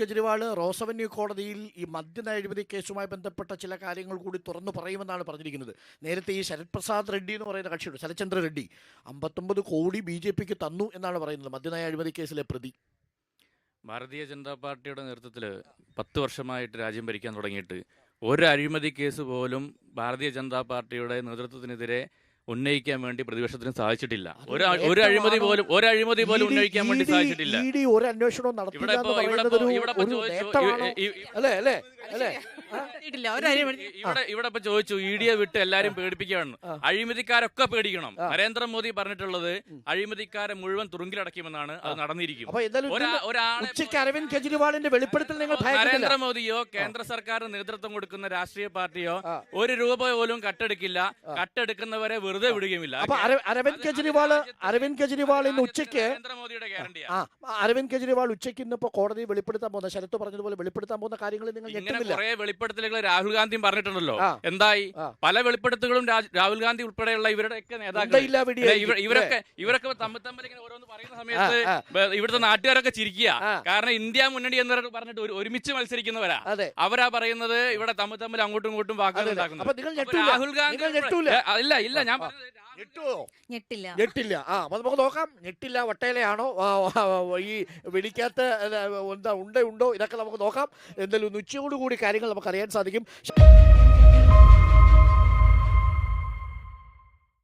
Kejriwal rose avenue കോടതിയിൽ ഈ മദ്യനയ അഴിമതി കേസുമായി ബന്ധപ്പെട്ട ചില കാര്യങ്ങൾ കൂടി തുറന്നു പറയുമെന്നാണ് പറഞ്ഞിരിക്കുന്നത്. നേരത്തെ ഈ ശരത് പ്രസാദ് റെഡ്ഡി എന്ന് പറയുന്ന കക്ഷിയുണ്ട്. ശരത്ചന്ദ്ര റെഡ്ഡി അമ്പത്തൊമ്പത് കോടി ബി ജെ പിക്ക് തന്നു എന്നാണ് പറയുന്നത് മദ്യനയ അഴിമതി കേസിലെ പ്രതി. ഭാരതീയ ജനതാ പാർട്ടിയുടെ നേതൃത്വത്തിൽ പത്ത് വർഷമായിട്ട് രാജ്യം ഭരിക്കാൻ തുടങ്ങിയിട്ട് ഒരു അഴിമതി കേസ് പോലും ഭാരതീയ ജനതാ പാർട്ടിയുടെ നേതൃത്വത്തിനെതിരെ ഉന്നയിക്കാൻ വേണ്ടി പ്രതിപക്ഷത്തിന് സാധിച്ചിട്ടില്ല. ഒരു ഒരു അഴിമതി പോലും ഒരു അഴിമതി പോലും ഉന്നയിക്കാൻ വേണ്ടി സാധിച്ചിട്ടില്ല. ഇവിടെ ഇവിടെ ഇപ്പോ ഒരു ഇവിടെ ഇവിടെ ഇവിടെ ഇപ്പൊ ചോദിച്ചു ഇ ഡിയെ വിട്ട് എല്ലാരും പേടിപ്പിക്കുകയാണ്. അഴിമതിക്കാരൊക്കെ പേടിക്കണം. നരേന്ദ്രമോദി പറഞ്ഞിട്ടുള്ളത് അഴിമതിക്കാരെ മുഴുവൻ തുറുങ്കിലടക്കുമെന്നാണ് അത് നടന്നിരിക്കും ഉച്ചയ്ക്ക് അരവിന്ദ് കെജ്രിവാളിന്റെ വെളിപ്പെടുത്തൽ നിങ്ങൾ നരേന്ദ്രമോദിയോ കേന്ദ്ര സർക്കാരിന് നേതൃത്വം കൊടുക്കുന്ന രാഷ്ട്രീയ പാർട്ടിയോ ഒരു രൂപ പോലും കട്ടെടുക്കില്ല. കട്ടെടുക്കുന്നവരെ വെറുതെ വിടുകയുമില്ല. അരവിന്ദ് കെജ്രിവാൾ അരവിന്ദ് കെജ്രിവാൾ ഇന്ന് ഉച്ചയ്ക്ക് നരേന്ദ്രമോദിയുടെ ഗ്യാരണ്ടിയാണ് ആ അരവിന്ദ് കെജ്രിവാൾ ഉച്ചയ്ക്ക് ഇന്നിപ്പോ കോടതി വെളിപ്പെടുത്താൻ പോകുന്ന ശരത്ത് പറഞ്ഞതുപോലെ വെളിപ്പെടുത്താൻ പോകുന്ന കാര്യങ്ങളിൽ നിങ്ങൾ ഞെട്ടുന്നില്ല? വെളിപ്പെടുത്തലുകൾ രാഹുൽ ഗാന്ധിയും പറഞ്ഞിട്ടുണ്ടല്ലോ. എന്തായി? പല വെളിപ്പെടുത്തലുകളും രാഹുൽ ഗാന്ധി ഉൾപ്പെടെയുള്ള ഇവരുടെയൊക്കെ നേതാക്കൾ ഇവരൊക്കെ ഇവരൊക്കെ തമ്മിൽ തമ്മിൽ ഇങ്ങനെ ഓരോന്ന് പറയുന്ന സമയത്ത്. ഇവിടുത്തെ നാട്ടുകാരൊക്കെ ചിരിക്കുക. കാരണം ഇന്ത്യ മുന്നണി എന്ന് പറഞ്ഞിട്ട് ഒരുമിച്ച് മത്സരിക്കുന്നവരാ. അവരാ പറയുന്നത് ഇവിടെ തമ്മിൽ തമ്മിൽ അങ്ങോട്ടും ഇങ്ങോട്ടും വാക്കുകൾ. ഉണ്ടാക്കുന്നത്. രാഹുൽ ഗാന്ധി ഇല്ല ഇല്ല ഞാൻ പറഞ്ഞത് ഞെട്ടുവോ? ഞെട്ടില്ല. ഞെട്ടില്ല. ആ അപ്പൊ നമുക്ക് നോക്കാം. ഞെട്ടില്ല വട്ടയിലയാണോ ഈ വെടിക്കാത്ത അല്ല, എന്താ ഉണ്ട ഉണ്ടോ? ഇതൊക്കെ നമുക്ക് നോക്കാം. എന്തായാലും ഒന്ന് ഉച്ചയോടുകൂടി കാര്യങ്ങൾ നമുക്ക് അറിയാൻ സാധിക്കും.